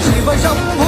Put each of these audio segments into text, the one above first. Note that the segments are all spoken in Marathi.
喜欢生活。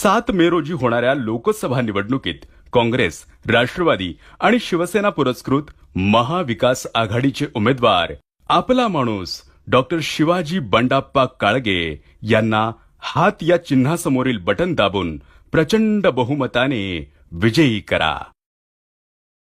सात मे रोजी होणाऱ्या लोकसभा निवडणुकीत काँग्रेस राष्ट्रवादी आणि शिवसेना पुरस्कृत महाविकास आघाडीचे उमेदवार आपला माणूस डॉक्टर शिवाजी बंडाप्पा काळगे यांना हात या चिन्हासमोरील बटन दाबून प्रचंड बहुमताने विजयी करा.